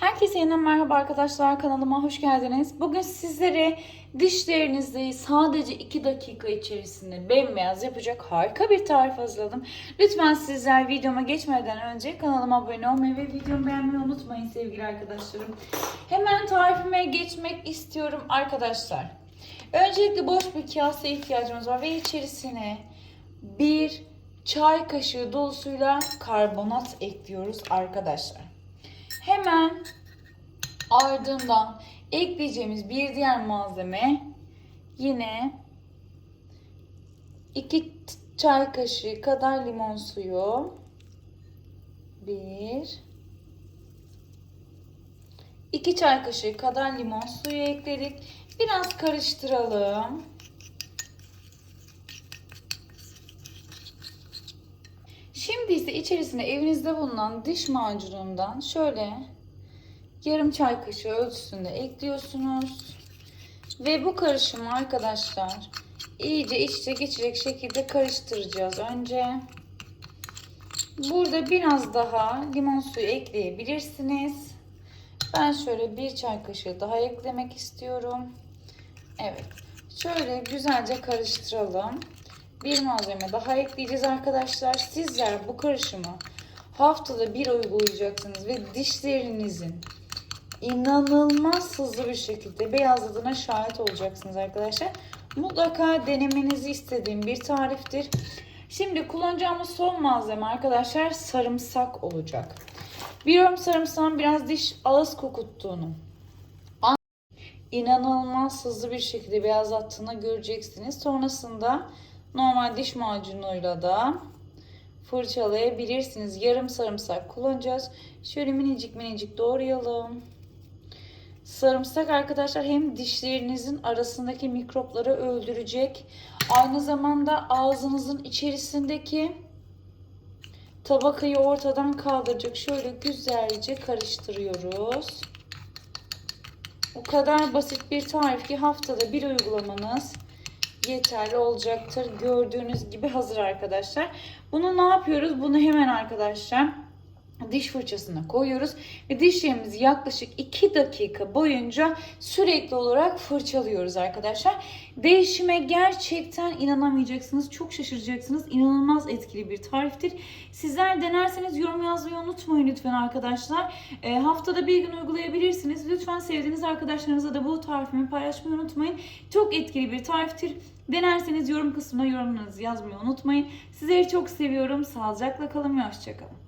Herkese yeniden merhaba arkadaşlar kanalıma hoş geldiniz. Bugün sizlere dişlerinizi sadece 2 dakika içerisinde bembeyaz yapacak harika bir tarif hazırladım. Lütfen sizler videoma geçmeden önce kanalıma abone olmayı ve videomu beğenmeyi unutmayın sevgili arkadaşlarım. Hemen tarifime geçmek istiyorum arkadaşlar. Öncelikle boş bir kaseye ihtiyacımız var ve içerisine bir çay kaşığı dolusuyla karbonat ekliyoruz arkadaşlar. Hemen ardından ekleyeceğimiz bir diğer malzeme yine 2 çay kaşığı kadar limon suyu. 1 2 çay kaşığı kadar limon suyu ekledik. Biraz karıştıralım. Şimdi ise içerisine evinizde bulunan diş macunundan şöyle yarım çay kaşığı ölçüsünde ekliyorsunuz. Ve bu karışımı arkadaşlar iyice iç içe geçecek şekilde karıştıracağız önce. Burada biraz daha limon suyu ekleyebilirsiniz. Ben şöyle bir çay kaşığı daha eklemek istiyorum. Evet. Şöyle güzelce karıştıralım bir malzeme daha ekleyeceğiz arkadaşlar. Sizler bu karışımı haftada bir uygulayacaksınız ve dişlerinizin inanılmaz hızlı bir şekilde beyazladığına şahit olacaksınız arkadaşlar. Mutlaka denemenizi istediğim bir tariftir. Şimdi kullanacağımız son malzeme arkadaşlar sarımsak olacak. Biliyorum sarımsağın biraz diş ağız kokuttuğunu. İnanılmaz hızlı bir şekilde beyazlattığını göreceksiniz. Sonrasında Normal diş macunuyla da fırçalayabilirsiniz. Yarım sarımsak kullanacağız. Şöyle minicik minicik doğrayalım. Sarımsak arkadaşlar hem dişlerinizin arasındaki mikropları öldürecek. Aynı zamanda ağzınızın içerisindeki tabakayı ortadan kaldıracak. Şöyle güzelce karıştırıyoruz. O kadar basit bir tarif ki haftada bir uygulamanız yeterli olacaktır. Gördüğünüz gibi hazır arkadaşlar. Bunu ne yapıyoruz? Bunu hemen arkadaşlar diş fırçasına koyuyoruz ve dişlerimizi yaklaşık 2 dakika boyunca sürekli olarak fırçalıyoruz arkadaşlar. Değişime gerçekten inanamayacaksınız. Çok şaşıracaksınız. İnanılmaz etkili bir tariftir. Sizler denerseniz yorum yazmayı unutmayın lütfen arkadaşlar. E, haftada bir gün uygulayabilirsiniz. Lütfen sevdiğiniz arkadaşlarınıza da bu tarifimi paylaşmayı unutmayın. Çok etkili bir tariftir. Denerseniz yorum kısmına yorumlarınızı yazmayı unutmayın. Sizleri çok seviyorum. Sağlıcakla kalın ve hoşçakalın.